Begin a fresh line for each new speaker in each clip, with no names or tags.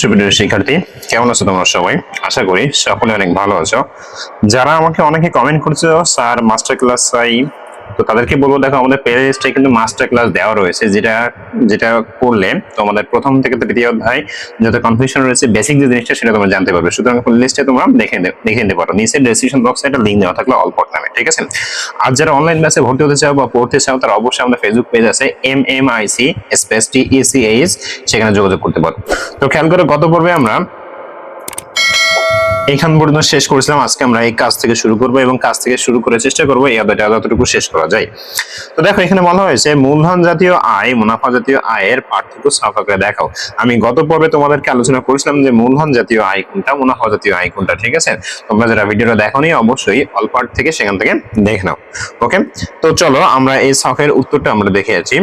সুপ্রিয় শিক্ষার্থী, কেমন আছো তোমরা সবাই? আশা করি সকলে অনেক ভালো আছো। যারা আমাকে অনেকে কমেন্ট করছ, স্যার মাস্টার ক্লাস চাই তো তাদেরকে বলব, দেখো, আমাদের প্লেলিস্টে কিন্তু মাস্টার ক্লাস দেওয়া রয়েছে, যেটা যেটা করলে তোমাদের প্রথম থেকে তৃতীয় অধ্যায় যত কনফিউশন রয়েছে বেসিক যে জিনিসটা সেটা তোমরা জানতে পারবে। সুতরাং প্লেলিস্টে তোমরা দেখে দেখে নিতে পারো। নিচে ডেসক্রিপশন বক্সে একটা লিঙ্ক দেওয়া থাকলে অল্প নামে, ঠিক আছে? আর যারা অনলাইন ক্লাসে ভর্তি হতে চাও বা পড়তে চাও, তারা অবশ্যই আমাদের ফেসবুক পেজ আছে M M I C space T ECH সেখানে যোগাযোগ করতে পারো। তো খেয়াল করে, গত পর্বে আমরা এখান পর্যন্ত শেষ করেছিলাম। আজকে আমরা এই কাজ থেকে শুরু করব এবং কাজ থেকে শুরু করে চেষ্টা করব। এই অধ্যায়টা যতটুকু শেষ করা যায়। তো দেখো, এখানে বলা হয়েছে, মূলধন জাতীয় আয়, মুনাফা জাতীয় আয়ের পার্থক্য সাফা করে দেখাও। আমি গত পর্বে তোমাদেরকে আলোচনা করেছিলাম যে মূলধন জাতীয় আয় কোনটা, মুনাফা জাতীয় আয় কোনটা, ঠিক আছে? তোমরা যারা ভিডিওটা দেখোনি, অবশ্যই অল পার্ট থেকে সেখান থেকে দেখে নাও। ওকে? তো চলো, আমরা এই শখের উত্তরটা আমরা দেখে আছি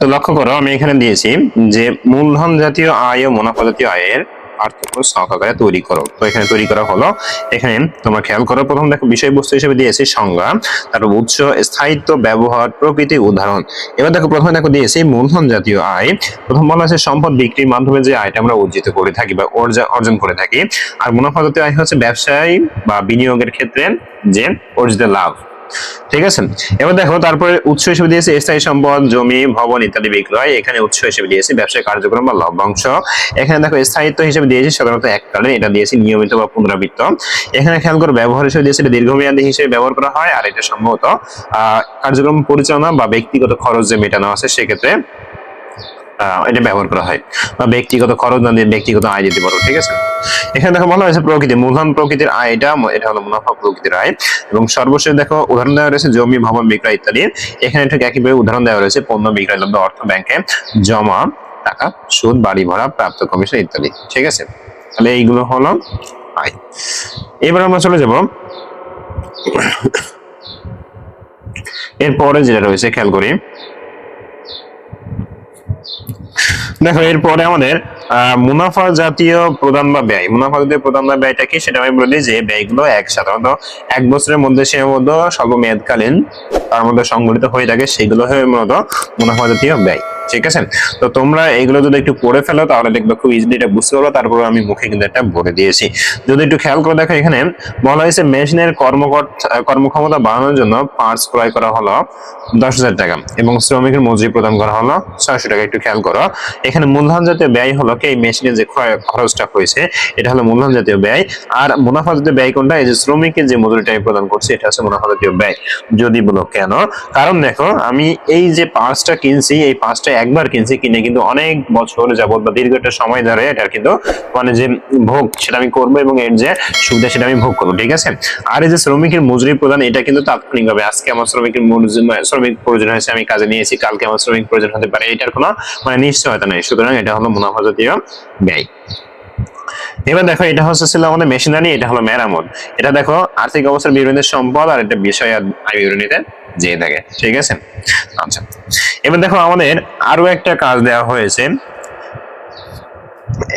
তো লক্ষ্য করো, আমি এখানে দিয়েছি যে মূলধন জাতীয় আয় ও মুনাফা জাতীয় আয়ের পার্থক্য সহকারে তৈরি করো। তো এখানে তৈরি করা হলো, এখানে তোমরা খেয়াল করো, প্রথম দেখো বিষয়বস্তু হিসেবে দিয়েছি সংজ্ঞা, তারপর উৎস, স্থায়িত্ব, ব্যবহার, প্রকৃতি, উদাহরণ। এবার দেখো, প্রথমে দেখো দিয়েছি মূলধন জাতীয় আয়। প্রথম বলা আছে সম্পদ বিক্রির মাধ্যমে যে আয়টা আমরা অর্জিত করে থাকি বা অর্জা- অর্জন করে থাকি। আর মুনাফা জাতীয় আয় হচ্ছে ব্যবসায় বা বিনিয়োগের ক্ষেত্রে যে অর্জিত লাভ। ঠিক আছে? এবার দেখো, তারপরে উৎস হিসেবে দিয়েছে স্থায়ী সম্পদ, জমি, ভবন ইত্যাদি বিক্রয়। এখানে উৎস হিসেবে দিয়েছে ব্যবসায়ী কার্যক্রম বা লভ্যাংশ। এখানে দেখো, স্থায়িত্ব হিসেবে দিয়েছে সাধারণত এককালীন এটা দিয়েছে নিয়মিত বা পুনরাবৃত্ত। এখানে খেয়াল করে, ব্যবহার হিসেবে দিয়েছে এটা দীর্ঘমেয়াদী হিসেবে ব্যবহার করা হয়, আর এটা সম্ভবত কার্যক্রম পরিচালনা বা ব্যক্তিগত খরচ যে মেটানো আছে, সেক্ষেত্রে এটা ব্যবহার করা হয়। বা ব্যক্তিগত খরচ না দিয়ে ব্যক্তিগত আয় দিতে পারো, ঠিক আছে? এখানে দেখো বলা হয়েছে প্রকৃতি, মূলধন প্রকৃতির আয় এটা এটা হলো মুনাফা প্রকৃতির আয়। এবং সর্বশেষ দেখো, উদাহরণ দেওয়া রয়েছে জমি, ভবন, বিক্রয় ইত্যাদি। এখানে ঠিক একইভাবে উদাহরণ দেওয়া রয়েছে পণ্য, বিক্রয় লব্ধ অর্থ, ব্যাংকে জমা, টাকা, সুদ, বাড়ি ভাড়া, প্রাপ্ত কমিশন ইত্যাদি, ঠিক আছে? তাহলে এইগুলো হলো আয়। এবার আমরা চলে যাব। এরপরে যেটা রয়েছে, খেয়াল করি। দেখো, এরপরে আমাদের মুনাফা জাতীয় প্রদান বা ব্যয়। মুনাফা জাতীয় প্রদান বা ব্যয়টা কি? সেটা আমি বলি যে ব্যয়গুলো এক সাধারণত এক বছরের মধ্যে সীমাবদ্ধ স্বল্প মেয়াদকালীন তার মধ্যে সংগঠিত হয়ে থাকে, সেগুলো হয়ে মূলত মুনাফা জাতীয় ব্যয়। ঠিক আছে? তো তোমরা এগুলো যদি একটু পড়ে ফেলো, তাহলে দেখবে খুব ইজিলি এটা বুঝতে পারব। তারপরে আমি মুখে কিন্তু এটা বলে দিয়েছি। যদি একটু খেয়াল করে দেখো এখানে বলা হয়েছে মেশিনের কর্মক্ষমতা বাড়ানোর জন্য পার্টস ক্রয় করা হলো দশ হাজার টাকা এবং শ্রমিকের মজুরি প্রদান করা হলো ছয়শো টাকা। একটু খেয়াল করো। এখানে মূলধন জাতীয় ব্যয় হলো কি? এই মেশিনের যে ক্রয় খরচটা হয়েছে, এটা হলো মূলধন জাতীয় ব্যয়। আর মুনাফা জাতীয় ব্যয় কোনটা? এই যে শ্রমিকের যে মজুরিটা আমি প্রদান করছি, এটা হচ্ছে মুনাফা জাতীয় ব্যয়। যদি বলো কেন? কারণ দেখো, আমি এই যে পাঁচটা কিনছি, এই পাঁচটা একবার কিনছি, কিনে কিন্তু অনেক বছর যাবত বা দীর্ঘ একটা সময় ধরে এটার কিন্তু মানে যে ভোগ সেটা আমি করব এবং এর যে সুবিধা সেটা আমি ভোগ করব, ঠিক আছে? আর এই যে শ্রমিকের মজুরি প্রদান, এটা কিন্তু তাৎক্ষণিক ভাবে আজকে আমার শ্রমিকের মানে শ্রমিক প্রয়োজন হয়েছে, আমি কাজে নিয়েছি, কালকে আমার শ্রমিক প্রয়োজন হতে পারে, এটার কোনো মানে নিশ্চয়তা নেই, সুতরাং এটা হলো মুনাফা জাতীয় ব্যয়। এবার দেখো, এটা হচ্ছে ছিল আমাদের মেশিনারি এটা হলো মেরামত। এটা দেখো, আর্থিক অবস্থার বিবরণীতে সম্পদ আর এটা বিষয় আয় বিবরণীতে যে থাকে, ঠিক আছে? আচ্ছা এবার দেখো, আমাদের আরও একটা কাজ দেওয়া হয়েছে।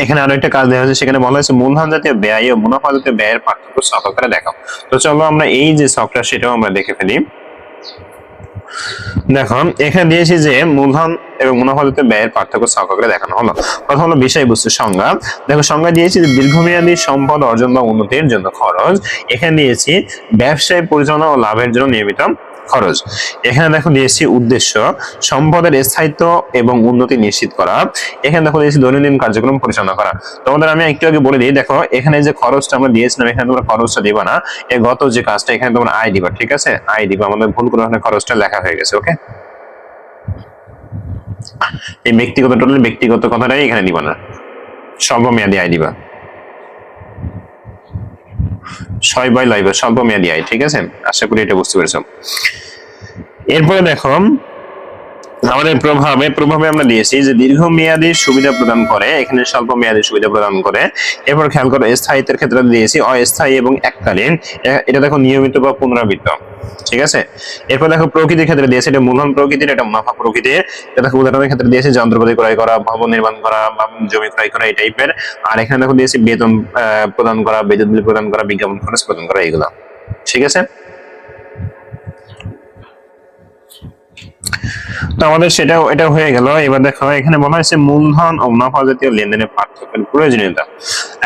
এখানে আরও একটা কাজ দেওয়া হয়েছে, সেখানে বলা হয়েছে মূলধন জাতীয় ব্যয় ও মুনাফা জাতীয় ব্যয়ের পার্থক্য সহকারে দেখাও। তো চলো আমরা এই যে সফটওয়্যার সেটাও আমরা দেখে ফেলি। দেখো এখানে দিয়েছি যে মূলধন এবং মুনাফা জাতীয় ব্যয়ের পার্থক্য সহকারে দেখানো হলো। প্রথম হলো বিষয়বস্তু সংজ্ঞা। দেখো সংজ্ঞা দিয়েছি যে দীর্ঘমেয়াদী সম্পদ অর্জন বা উন্নতির জন্য খরচ। এখানে দিয়েছি ব্যবসায় পরিচালনা ও লাভের জন্য নিয়মিত খরচ। এখানে দেখো দিয়েছি উদ্দেশ্য, সম্পদের স্থায়িত্ব এবং উন্নতি নিশ্চিত করা। এখানে দেখো দিয়েছি দৈনন্দিন কার্যক্রম পরিচালনা করা। তোমাদের আমি একটু আগে বলে দিই, দেখো এখানে যে খরচটা আমরা দিয়েছিলাম, এখানে তোমরা খরচটা দিবা না। এই গত যে কাজটা, এখানে তোমরা আয় দিবা, ঠিক আছে? আয় দিবা, আমাদের ভুল করে এখানে খরচটা লেখা হয়ে গেছে, ওকে? এই ব্যক্তিগত, টোটাল ব্যক্তিগত কথাটাই এখানে দিবা না। স্বল্প মেয়াদী আয় দিবা। ছয় বাই লাইভ স্বল্প মেয়াদী আয়, ঠিক আছে? আশা করি এটা বুঝতে পেরেছ। এরপরে দেখো, আমাদের প্রভাবে প্রভাবে আমরা দিয়েছি যে দীর্ঘমেয়াদী সুবিধা প্রদান করে, এখানে স্বল্প মেয়াদী সুবিধা প্রদান করে, এরপর খেয়াল করো, স্থায়িত্বের ক্ষেত্রে দিয়েছি অস্থায়ী এবং এককালীন। এটা দেখো নিয়মিত বা পুনরাবৃত্ত। ঠিক আছে? এরপর দেখো প্রকৃতির ক্ষেত্রে দিয়েছে, এটা মূলধন প্রকৃতির, এটা মুনাফা প্রকৃতির। এটা দেখো উদাহরণের ক্ষেত্রে দিয়েছে যন্ত্রপাতি ক্রয় করা, ভবন নির্মাণ করা, বা জমি ক্রয় করা, এই টাইপের আর এখানে দেখো দিয়েছে বেতন প্রদান করা বিদ্যুৎ বিল প্রদান করা, বিজ্ঞাপন খরচ প্রদান করা এগুলো ঠিক আছে? তো আমাদের সেটা এটা হয়ে গেল। এবার দেখো, এখানে বলা হয়েছে মূলধন ও মুনাফা জাতীয় লেনদেনের পার্থক্যের প্রয়োজনীয়তা।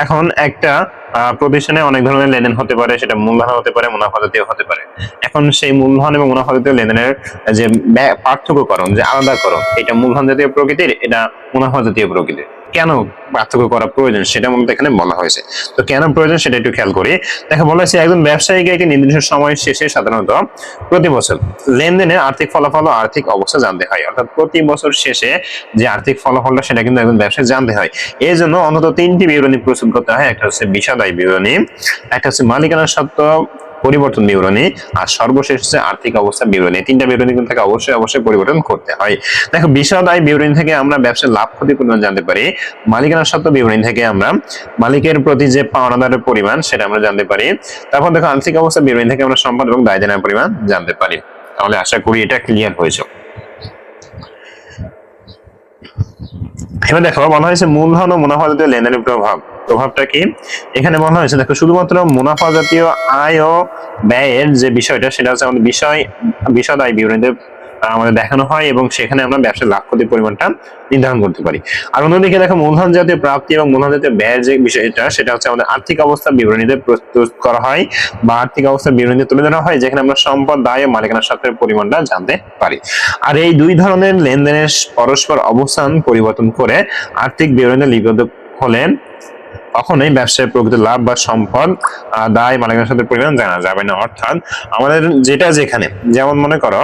এখন একটা প্রতিষ্ঠানে অনেক ধরনের লেনদেন হতে পারে, সেটা মূলধন হতে পারে, মুনাফা জাতীয় হতে পারে। এখন সেই মূলধন এবং মুনাফা জাতীয় লেনদেনের যে ব্যা- পার্থক্যকরণ, যে আলাদাকরণ, এটা মূলধন জাতীয় প্রকৃতির, এটা মুনাফা জাতীয় প্রকৃতির। কেন পার্থক্য করা প্রয়োজন, সেটা মূলত এখানে বলা হয়েছে। তো কেন প্রয়োজন, সেটা একটু খেয়াল করি। দেখো, বলা হয়েছে, একজন ব্যবসায়ীকে একটি নির্দিষ্ট সময় শেষে সাধারণত প্রতি বছর লেনদেনের আর্থিক ফলাফল ও আর্থিক অবস্থা জানতে হয়। অর্থাৎ প্রতি বছর শেষে যে আর্থিক ফলাফলটা, সেটা কিন্তু একজন ব্যবসায়ী জানতে হয়। এই জন্য অন্তত তিনটি বিবরণী প্রস্তুত করতে হয়। একটা হচ্ছে বিষাদায় বিবরণী। একটা হচ্ছে মালিকানা সত্ত্ব পরিবর্তন বিবরণী, আর সর্বশেষ হচ্ছে আর্থিক অবস্থা বিবরণী। তিনটা বিবরণী কিন্তু তাকে অবশ্যই অবশ্যই পরিবর্তন করতে হয়। দেখো বিশদ আয় বিবরণী থেকে আমরা ব্যবসার লাভ ক্ষতি পরিমাণ জানতে পারি। মালিকানা সত্ত্ব বিবরণী থেকে আমরা মালিকের প্রতি যে পাওনাদারের পরিমাণ, সেটা আমরা জানতে পারি। তারপর দেখো, আর্থিক অবস্থা বিবরণী থেকে আমরা সম্পদ এবং দায় দেনার পরিমাণ জানতে পারি। তাহলে আশা করি এটা ক্লিয়ার হয়েছে। এবার দেখো, বলা হয়েছে মূলধন ও মুনাফা জাতীয় লেনদেনের প্রভাব। প্রভাবটা কি? এখানে বলা হয়েছে, দেখো, শুধুমাত্র মুনাফা জাতীয় আয় ও ব্যয়ের যে বিষয়টা, সেটা হচ্ছে আমাদের বিষয়, বিশদ আয় বিবরণীতে আমাদের দেখানো হয় এবং সেখানে আমরা ব্যবসার লাভ ক্ষতির পরিমাণটা নির্ধারণ করতে পারি। আর অন্যদিকে, দেখো মূলধন জাতীয় প্রাপ্তি এবং মূলধন জাতীয় ব্যয়ের যে বিষয়টা, সেটা হচ্ছে আমাদের আর্থিক অবস্থা বিবরণীতে প্রস্তুত করা হয় বা আর্থিক অবস্থা বিবরণীতে তুলে ধরা হয়, যেখানে আমরা সম্পদ, দায় মালিকানা সত্ত্বের পরিমাণটা জানতে পারি। আর এই দুই ধরনের লেনদেনের পরস্পর অবস্থান পরিবর্তন করে আর্থিক বিবরণীতে লিপিবদ্ধ হলে কখনোই ব্যবসায় প্রকৃত লাভ বা সম্পদ দায় মালিকানার সাথে পরিমাণ জানা যাবে না। অর্থাৎ আমাদের যেটা যেখানে, যেমন মনে করো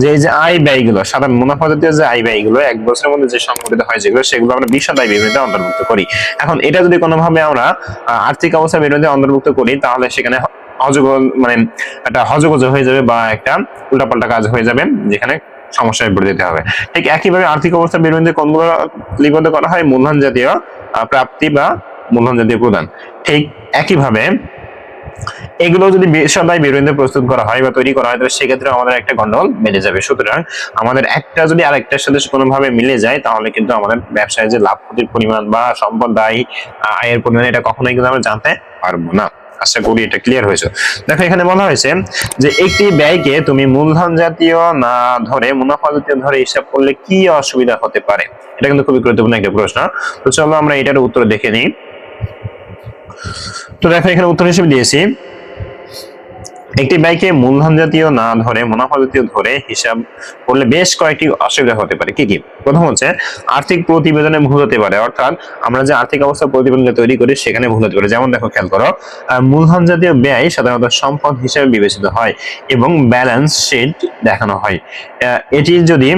যে এই যে আয় ব্যয়গুলো, সাধারণ মুনাফা জাতীয় যে আয় ব্যয়গুলো, এক বছরের মধ্যে যে সংঘটিত হয় যেগুলো, সেগুলো আমরা বিশদ আয় বিবরণীতে অন্তর্ভুক্ত করি। এখন এটা যদি কোনোভাবে আমরা আর্থিক অবস্থা বিবরণীতে অন্তর্ভুক্ত করি, তাহলে সেখানে হজগ মানে একটা হজগজ হয়ে যাবে বা একটা উল্টাপাল্টা কাজ হয়ে যাবে, যেখানে সমস্যায় পড়ে যেতে হবে। ঠিক একইভাবে আর্থিক অবস্থা বিবরণীতে কোনগুলো লিপিবদ্ধ করা হয়? মূলধন জাতীয় প্রাপ্তি বা মূলধন জাতীয় প্রদান। ঠিক একইভাবে এগুলো যদি সদাই বিরোধী প্রস্তুত করা হয় বা তৈরি করা হয় তাহলে সেক্ষেত্রে আমাদের একটা গন্ডল বেড়ে যাবে। সুতরাং আমাদের একটা যদি আরেকটার সাথে কোনোভাবে মিলে যায় তাহলে কিন্তু আমাদের ব্যবসায় যে লাভ ক্ষতির পরিমাণ বা সম্পদ আহ, আয়ের পরিমাণ এটা কখনোই কিন্তু আমরা জানতে পারব না। আশা করি এটা ক্লিয়ার হয়েছে। দেখো এখানে বলা হয়েছে যে একটি ব্যয়কে তুমি মূলধন জাতীয় না ধরে মুনাফা জাতীয় ধরে হিসাব করলে কি অসুবিধা হতে পারে? এটা কিন্তু খুবই গুরুত্বপূর্ণ একটা প্রশ্ন। তো চলো আমরা এটার উত্তর দেখে নিই। তো দেখো, এখানে উত্তর হিসেবে দিয়েছি। একটি ব্যয়কে মূলধন জাতীয় না ধরে মুনাফা জাতীয় ধরে হিসাব করলে বেশ কয়েকটি অসুবিধা হতে পারে। কি কি? প্রথম হচ্ছে, আর্থিক প্রতিবেদনে ভুল হতে পারে। অর্থাৎ আমরা যে আর্থিক অবস্থা প্রতিবেদন তৈরি করি, সেখানে ভুল হতে পারে। যেমন দেখো, খেয়াল করো মূলধন জাতীয় ব্যয় সাধারণত সম্পদ হিসেবে বিবেচিত হয় এবং ব্যালেন্স শিট দেখানো হয়। এটি যদি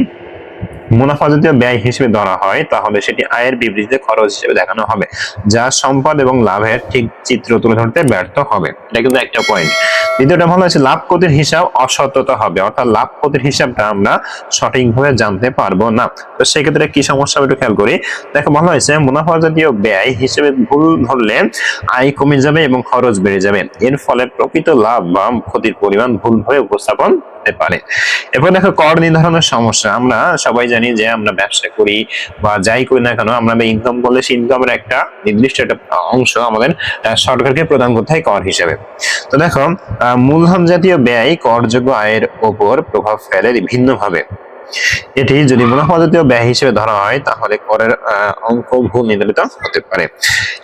মুনাফা জাতীয় ব্যয় হিসেবে ধরা হয়, তাহলে সেটি আয়ের বিবৃতিতে খরচ হিসেবে দেখানো হবে, যা সম্পদ এবং লাভের ঠিক চিত্র তুলে ধরতে ব্যর্থ হবে। এটা কিন্তু একটা পয়েন্ট দ্বিতীয়টা ভালো হচ্ছে লাভ ক্ষতির হিসাব অসততা হবে, অর্থাৎ লাভ ক্ষতির হিসাবটা আমরা সঠিকভাবে জানতে পারব না। তো সেক্ষেত্রে কি সমস্যা একটু খেয়াল করি। দেখো, ভালো হয়েছে, মুনাফা জাতীয় ব্যয় হিসেবে ভুল ধরলে আয় কমে যাবে এবং খরচ বেড়ে যাবে। এর ফলে প্রকৃত লাভ বা ক্ষতির পরিমাণ ভুলভাবে উপস্থাপন হতে পারে। এরপর দেখো, কর নির্ধারণের সমস্যা। আমরা সবাই জানি যে আমরা ব্যবসা করি বা যাই করি না কেন, আমরা ইনকাম করলে সেই ইনকামের একটা নির্দিষ্ট একটা অংশ আমাদের সরকারকে প্রদান করতে হয় কর হিসেবে। তো দেখো মূলধন জাতীয় ব্যয় করযোগ্য আয়ের ওপর প্রভাব ফেলে ভিন্নভাবে এটি যদি মুনাফা জাতীয় ব্যয় হিসেবে ধরা হয়, তাহলে করের অঙ্ক ভুল নির্ধারিত হতে পারে।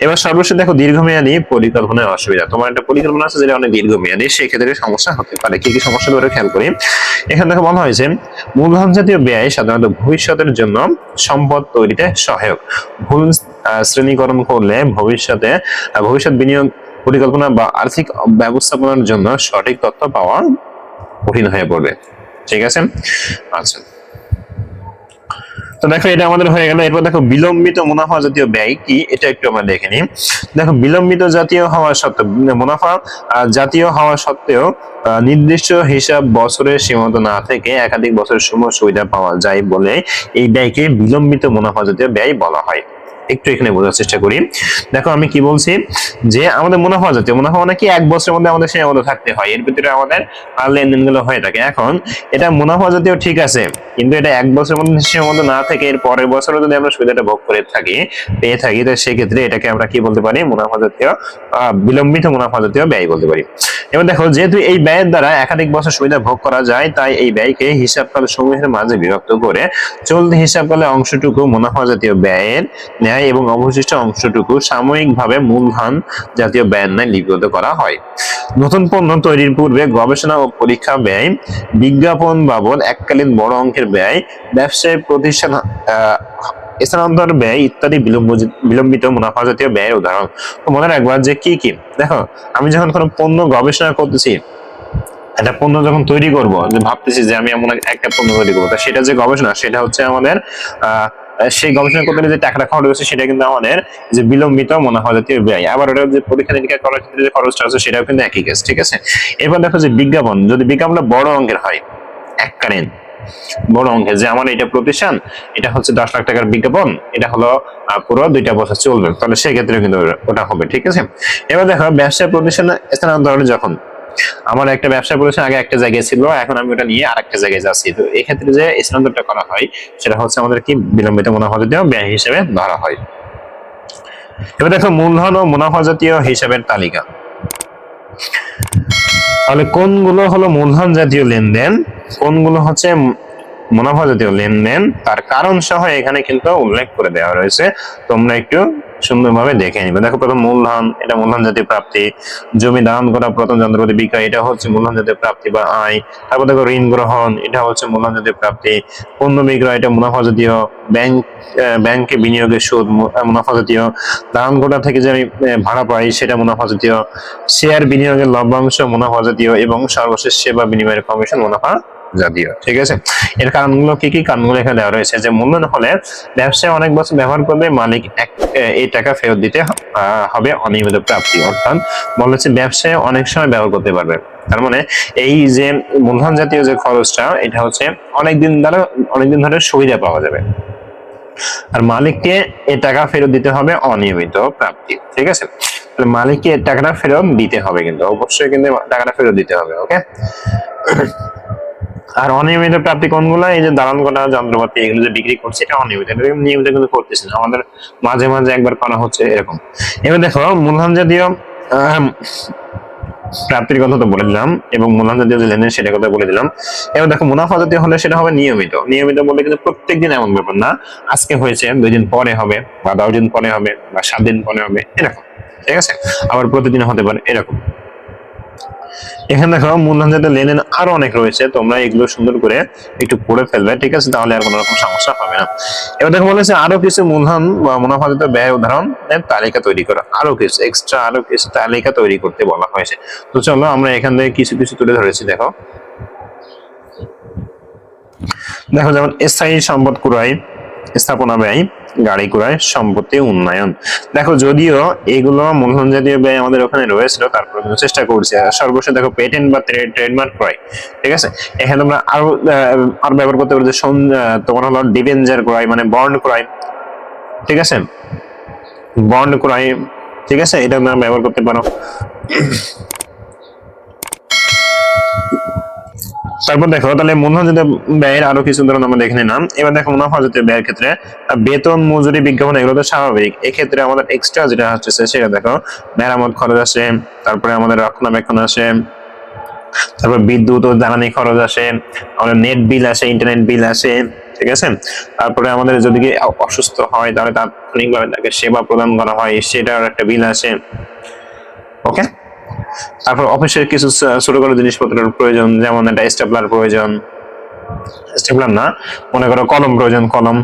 এবার সর্বশেষ দেখো, দীর্ঘমেয়াদী পরিকল্পনার অসুবিধা। তোমার একটা পরিকল্পনা আছে যেটা অনেক দীর্ঘমেয়াদী, সেক্ষেত্রে সমস্যা হতে পারে। কি কি সমস্যা ধরে খেয়াল করি? এখানে দেখো বলা হয়েছে মূলধন জাতীয় ব্যয় সাধারণত ভবিষ্যতের জন্য সম্পদ তৈরিতে সহায়ক। ভুল শ্রেণীকরণ করলে ভবিষ্যতে ভবিষ্যৎ বিনিয়োগ পরিকল্পনা বা আর্থিক ব্যবস্থাপনার জন্য সঠিক তথ্য পাওয়া কঠিন হয়ে পড়বে। ঠিক আছে? আচ্ছা। তো দেখো, এটা আমাদের হয়ে গেল। এরপর দেখো, বিলম্বিত মুনাফা জাতীয় ব্যয় কি? এটা একটু আমরা দেখে নিই। দেখো, বিলম্বিত জাতীয় হওয়া সত্ত্বেও, মুনাফা জাতীয় হওয়া সত্ত্বেও নির্দিষ্ট হিসাব বছরের সীমান্ত না থেকে একাধিক বছরের সময় সুবিধা পাওয়া যায় বলে এই ব্যয়কে বিলম্বিত মুনাফা জাতীয় ব্যয় বলা হয়। একটু এখানে বোঝার চেষ্টা করি। দেখো আমি কি বলছি? যে আমাদের মুনাফা জাতীয় মুনাফা মানে কি? এক বছরের মধ্যে আমাদের সেই সীমাবদ্ধ থাকতে হয়। এর ভিতরে আমাদের আহ, লেনদেনগুলো হয়ে থাকে। এখন এটা মুনাফা জাতীয় ঠিক আছে কিন্তু এটা এক বছরের মধ্যে সেই সীমাবদ্ধ না থেকে এর পরের বছরও যদি আমরা সুবিধাটা ভোগ করে থাকি পেয়ে থাকি তো সেক্ষেত্রে এটাকে আমরা কি বলতে পারি? মুনাফা জাতীয় বিলম্বিত মুনাফা জাতীয় ব্যয় বলতে পারি। এবার দেখো, যেহেতু এই ব্যয়ের দ্বারা একাধিক বছর সুবিধা ভোগ করা যায়, তাই এই ব্যয়কে হিসাবকাল সমূহের মাঝে বিভক্ত করে চলতি হিসাবকালে অংশটুকু মুনাফা জাতীয় ব্যয়ের ন্যায় এবং অবশিষ্ট অংশটুকু সাময়িকভাবে মূলধন জাতীয় ব্যয়ের ন্যায় লিপিবদ্ধ করা হয়। নতুন পণ্য তৈরির পূর্বে গবেষণা ও পরীক্ষা ব্যয়, বিজ্ঞাপন বাবদ এককালীন বড় অঙ্কের ব্যয় ব্যবসায়ী প্রতিষ্ঠান স্থানান্তর ব্যয় ইত্যাদি বিলম্বিত মুনাফা জাতীয় ব্যয়ের উদাহরণ। তো মনে রাখবা যে কি কি? দেখো, আমি যখন কোনো পণ্য গবেষণা করতেছি, একটা পণ্য যখন তৈরি করব, যে ভাবতেছি যে আমি এমন একটা পণ্য তৈরি করব সেটা যে গবেষণা, সেটা হচ্ছে আমাদের, আহ সেই গবেষণা করতে যে টাকাটা খরচ হচ্ছে, সেটা কিন্তু আমাদের যে বিলম্বিত মুনাফা জাতীয় ব্যয়। আবার ওটা যে পরীক্ষা নিরীক্ষা করার ক্ষেত্রে যে খরচটা আছে, সেটাও কিন্তু একই কেস ঠিক আছে? এবার দেখো যে বিজ্ঞাপন, যদি বিজ্ঞাপনটা বড় অঙ্কের হয় এককালীন বড় অঙ্কের যে আমার এটা প্রতিষ্ঠান, এটা হচ্ছে দশ লাখ টাকার বিজ্ঞাপন, এটা হলো পুরো দুইটা বছর চলবে। তাহলে সেক্ষেত্রে কিন্তু ওটা- হবে, ঠিক আছে? এবার দেখো ব্যবসা প্রতিষ্ঠান স্থানান্তর যখন, আমার একটা ব্যবসা প্রতিষ্ঠান আগে একটা জায়গায় ছিল, এখন আমি ওটা নিয়ে আর একটা জায়গায় যাচ্ছি। তো এক্ষেত্রে যে স্থানান্তরটা করা হয়, সেটা হচ্ছে আমাদের কি বিলম্বিত মুনাফা জাতীয় ব্যয় হিসেবে ধরা হয়। এবার দেখো, মূলধন ও মুনাফা জাতীয় হিসাবের তালিকা। তাহলে কোনগুলো হলো মূলধন জাতীয় লেনদেন? কোনগুলো হচ্ছে মুনাফা জাতীয় লেনদেন? তার কারণ সহ এখানে কিন্তু উল্লেখ করে দেওয়া রয়েছে। তোমরা একটু সুন্দরভাবে দেখে নিবে। দেখো প্রথম মূলধন, এটা মূলধন জাতীয় প্রাপ্তি। জমি দান করা প্রথম যন্ত্রপাতি বিক্রয়, এটা হচ্ছে মূলধন জাতীয় প্রাপ্তি বা আয়। তারপর দেখো ঋণ গ্রহণ, এটা হচ্ছে মূলধন জাতীয় প্রাপ্তি। পণ্য বিক্রয়, এটা মুনাফা জাতীয়। ব্যাংক ব্যাংকে বিনিয়োগের সুদ মুনাফা জাতীয়। দান কোটা থেকে যে আমি ভাড়া পাই, সেটা মুনাফা জাতীয়। শেয়ার বিনিয়োগের লভ্যাংশ মুনাফা জাতীয় এবং সর্বশেষ সেবা বিনিময়ের কমিশন মুনাফা জাতীয়, ঠিক আছে? এর কারণগুলো কি কি? কারণগুলো এখানে দেওয়া রয়েছে যে মূলধন হলে ব্যবসায় অনেক বছর ব্যবহার করবে মালিক এক এই টাকা ফেরত দিতে হবে অনিয়মিত প্রাপ্তি। অর্থাৎ বলা হচ্ছে ব্যবসায় অনেক সময় ব্যবহার করতে পারবে। তার মানে এই যে মূলধন জাতীয় যে খরচটা, এটা হচ্ছে অনেকদিন দ্বারা, অনেকদিন ধরে সুবিধা পাওয়া যাবে। আর মালিককে এ টাকা ফেরত দিতে হবে অনিয়মিত প্রাপ্তি, ঠিক আছে? মালিককে টাকাটা ফেরত দিতে হবে কিন্তু, অবশ্যই কিন্তু টাকাটা ফেরত দিতে হবে, ওকে? আর অনিয়মিত প্রাপ্তি কোনগুলো? এই যে দালান করা, যন্ত্রপাতি এগুলো যে বিক্রি করছে, এটা অনিয়মিত। এটা নিয়মিত কিন্তু করতেছে না। আমাদের মাঝে মাঝে একবার করা হচ্ছে এরকম। এবার দেখো, মূলধন জাতীয় প্রাপ্তির কথা তো বলে দিলাম, এবং মূলধন জাতীয় লেনদেন সেটা কথা বলে দিলাম। এবার দেখো, মুনাফা জাতীয় হলে সেটা হবে নিয়মিত। নিয়মিত বলে কিন্তু প্রত্যেকদিন এমন ব্যাপার না। আজকে হয়েছে, দুই দিন পরে হবে, বা দশ দিন পরে হবে, বা সাত দিন পরে হবে, এরকম। ঠিক আছে? আবার প্রতিদিন হতে পারে এরকম। এখানে দেখো মূলধন জাতীয় লেনদেন আরও অনেক রয়েছে, তোমরা এগুলো সুন্দর করে একটু পড়ে ফেলবে, ঠিক আছে? তাহলে আর কোনো রকম সমস্যা হবে না। এবার দেখো বলেছে আরও কিছু মূলধন বা মুনাফা জাতীয় ব্যয় উদাহরণ তালিকা তৈরি করো। আরও কিছু এক্সট্রা আরও কিছু তালিকা তৈরি করতে বলা হয়েছে। তো চলো আমরা এখান থেকে কিছু কিছু তুলে ধরেছি, দেখো। দেখো যেমন স্থায়ী সম্পদ ক্রয়, স্থাপনা ব্যয় গাড়ি ক্রয় সম্পত্তি উন্নয়ন। দেখো, যদিও এগুলো মূলধন জাতীয় ব্যয় আমাদের ওখানে রয়েছিল, তারপরে কিন্তু চেষ্টা করছি। সর্বশেষ দেখো পেটেন্ট বা ট্রেডমার্ক ক্রয়, ঠিক আছে? এখানে তোমরা আরও আরও ব্যবহার করতে পারো যে তোমার হলো ডিভেঞ্জার ক্রয় মানে বন্ড ক্রয়, ঠিক আছে? বন্ড ক্রয়, ঠিক আছে? এটা তোমরা ব্যবহার করতে পারো। তারপর দেখো, তাহলে মূলধন জাতীয় ব্যয়ের আরও কিছু উদাহরণ আমরা দেখে নিলাম। এবার দেখো মুনাফা জাতীয় ব্যয়ের ক্ষেত্রে বেতন, মজুরি, বিজ্ঞাপন এগুলো তো স্বাভাবিক। এক্ষেত্রে আমাদের এক্সট্রা যেটা হচ্ছে সেটা দেখো, মেরামত খরচ আসে, তারপরে আমাদের রক্ষণাবেক্ষণ আসে, তারপর বিদ্যুৎ ও জ্বালানি খরচ আসে, আমাদের নেট বিল আসে ইন্টারনেট বিল আসে, ঠিক আছে? তারপরে আমাদের যদি অসুস্থ হয়, তাহলে তাৎক্ষণিকভাবে তাকে সেবা প্রদান করা হয়, সেটার একটা বিল আসে। ওকে তারপর অফিসের কিছু ছোটখাটো জিনিসপত্রের প্রয়োজন, যেমন একটা স্টেপলার প্রয়োজন। স্টেপলার না, মনে করো কলম প্রয়োজন, কলম।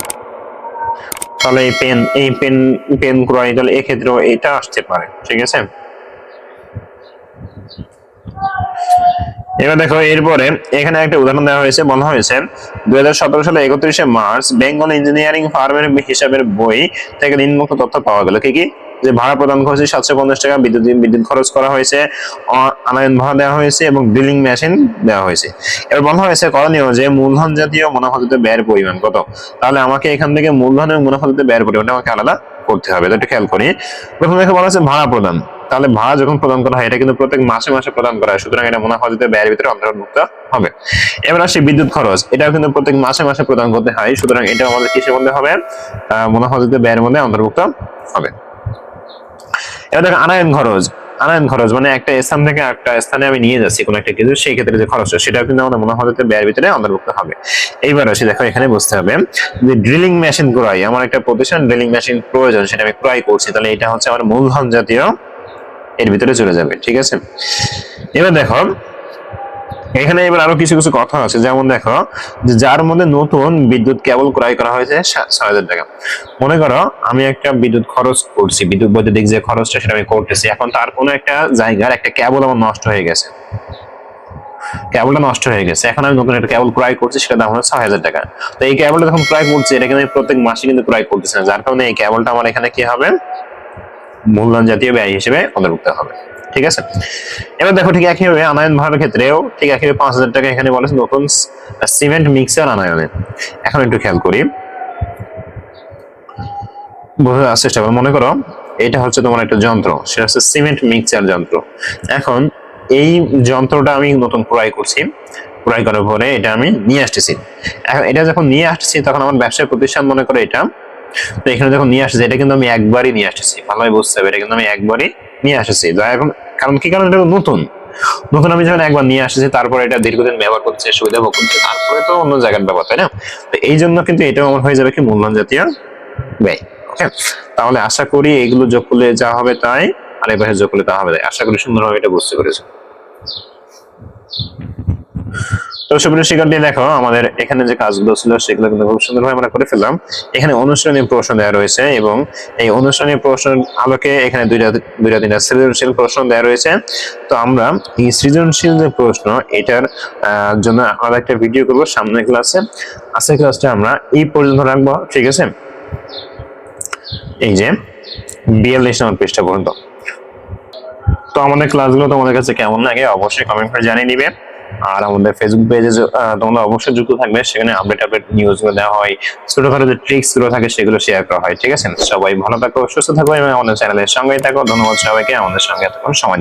তাহলে এই পেন এই পেন পেন ক্রয় তাহলে এক্ষেত্রেও এটা আসতে পারে, ঠিক আছে? এবার দেখো, এরপরে এখানে একটা উদাহরণ দেওয়া হয়েছে, বলা হয়েছে দুই হাজার সতেরো সালে একত্রিশে মার্চ, বেঙ্গল ইঞ্জিনিয়ারিং ফার্মের হিসাবের বই থেকে নিম্নমুক্ত তথ্য পাওয়া গেল। কি কি? যে ভাড়া প্রদান করেছে সাতশো পঞ্চাশ টাকা বিদ্যুৎ বিদ্যুৎ খরচ করা হয়েছে আনায়ন ভাড়া দেওয়া হয়েছে এবং ড্রিলিং মেশিন দেওয়া হয়েছে। এবার বলা হয়েছে করণীয় যে মূলধন জাতীয় মুনাফা ব্যয়ের পরিমাণ কত? তাহলে আমাকে এখান থেকে মূলধন এবং মুনাফা ব্যয়ের পরিমাণটা আমাকে আলাদা করতে হবে। তো একটু খেয়াল করি। প্রথমে বলা হচ্ছে ভাড়া প্রদান। তাহলে ভাড়া যখন প্রদান করা হয়, এটা কিন্তু প্রত্যেক মাসে মাসে প্রদান করা হয়। সুতরাং এটা মুনাফা জাতীয় ব্যয়ের ভিতরে অন্তর্ভুক্ত হবে। এবার আসি বিদ্যুৎ খরচ। এটাও কিন্তু প্রত্যেক মাসে মাসে প্রদান করতে হয়। সুতরাং এটা আমাদের কিসের মধ্যে হবে? মুনাফা জাতীয় ব্যয়ের মধ্যে অন্তর্ভুক্ত হবে। এবার দেখো আনায়ন খরচ। আনায়ন খরচ মানে একটা স্থান থেকে একটা স্থানে আমি নিয়ে যাচ্ছি কোনো একটা কিছু, সেই ক্ষেত্রে যে খরচটা, সেটাও কিন্তু আমাদের মনে হয় ব্যয়ের ভিতরে অন্তর্ভুক্ত হবে। এইবার আসি, দেখো এখানে বুঝতে হবে যে ড্রিলিং মেশিন ক্রয়, আমার একটা প্রতিষ্ঠান ড্রিলিং মেশিন প্রয়োজন, সেটা আমি ক্রয় করছি, তাহলে এটা হচ্ছে আমার মূলধন জাতীয় এর ভিতরে চলে যাবে, ঠিক আছে? এবার দেখো এখানে এবার আরও কিছু কিছু কথা আছে। যেমন দেখো যার মধ্যে নতুন বিদ্যুৎ কেবল ক্রয় করা হয়েছে ছয় হাজার টাকা। মনে করো, আমি একটা বিদ্যুৎ খরচ করছি, বিদ্যুৎ বৈদ্যুতিক যে খরচটা সেটা আমি করতেছি, এখন তার কোনো একটা জায়গার একটা কেবল আমার নষ্ট হয়ে গেছে। কেবলটা নষ্ট হয়ে গেছে। এখন আমি নতুন একটা কেবল ক্রয় করছি সেটা দাম হলো ছয় হাজার টাকা। তো এই কেবলটা যখন ক্রয় করছি, এটা কিন্তু আমি প্রত্যেক মাসে কিন্তু ক্রয় করতেছি না। যার কারণে এই কেবলটা আমার এখানে কি হবে? মূলধন জাতীয় ব্যয় হিসেবে অন্তর্ভুক্ত হবে। ঠিক আছে? এবার দেখো ঠিক একইভাবে আনায়ন ভাড়ার ক্ষেত্রেও ঠিক একইভাবে পাঁচ হাজার টাকা এখানে বলেছে নতুন সিমেন্ট মিক্সার আনায়নে এখন একটু খেয়াল করি। বোঝার চেষ্টা করো। মনে করো, এটা হচ্ছে তোমার একটা যন্ত্র, সেটা হচ্ছে সিমেন্ট মিক্সচার যন্ত্র। এখন এই যন্ত্রটা আমি নতুন ক্রয় করছি, ক্রয় করার পরে এটা আমি নিয়ে আসতেছি। এখন এটা যখন নিয়ে আসতেছি, তখন আমার ব্যবসায় প্রতিষ্ঠান মনে করে এটা। তো এখানে যখন নিয়ে আসছে এটা কিন্তু আমি একবারই নিয়ে আসতেছি। ভালোই বুঝতে হবে, এটা কিন্তু আমি একবারই নিয়ে আসতেছি। এখন কারণ কি? কারণ এটা নতুন। নতুন আমি যখন একবার নিয়ে আসছি, তারপরে এটা দীর্ঘদিন ব্যবহার করছে সুবিধা ভোগ করছে তারপরে তো অন্য জায়গার ব্যবহার তাই না? তো এই জন্য কিন্তু এটাও আমার হয়ে যাবে কি? মূলধন জাতীয় ব্যয়। ওকে তাহলে আশা করি এগুলো যোগ করলে যা হবে তাই, আর এবার যোগ করলে তা হবে তাই। আশা করি সুন্দরভাবে এটা বুঝতে পেরেছ। তো সুপ্রিয় শিক্ষার্থী দেখো, আমাদের এখানে যে কাজগুলো ছিল, সেগুলো কিন্তু খুব সুন্দরভাবে আমরা করে ফেললাম। এখানে প্রশ্ন দেওয়া রয়েছে এবং এই আলোকে এখানে দুইটা দুইটা, তিনটা সৃজনশীল প্রশ্ন দেওয়া রয়েছে। তো আমরা এই সৃজনশীল যে প্রশ্ন, এটার জন্য আলাদা একটা ভিডিও করব সামনের ক্লাসে আজকের ক্লাসটা আমরা এই পর্যন্ত রাখব, ঠিক আছে? এই যে বিয়াল্লিশ নম্বর পৃষ্ঠা পর্যন্ত। তো আমাদের ক্লাসগুলো তোমাদের কাছে কেমন লাগে, অবশ্যই কমেন্ট করে জানিয়ে দিবে। আর আমাদের ফেসবুক পেজে তোমরা অবশ্যই যুক্ত থাকবে। সেখানে আপডেট আপডেট নিউজগুলো দেওয়া হয়। ছোটখাটো যে ট্রিক্সগুলো থাকে সেগুলো শেয়ার করা হয়, ঠিক আছে? সবাই ভালো থাকো, সুস্থ থাকো এবং আমাদের চ্যানেলের সঙ্গেই থাকো। ধন্যবাদ সবাইকে। আমাদের সঙ্গে এতক্ষণ সময়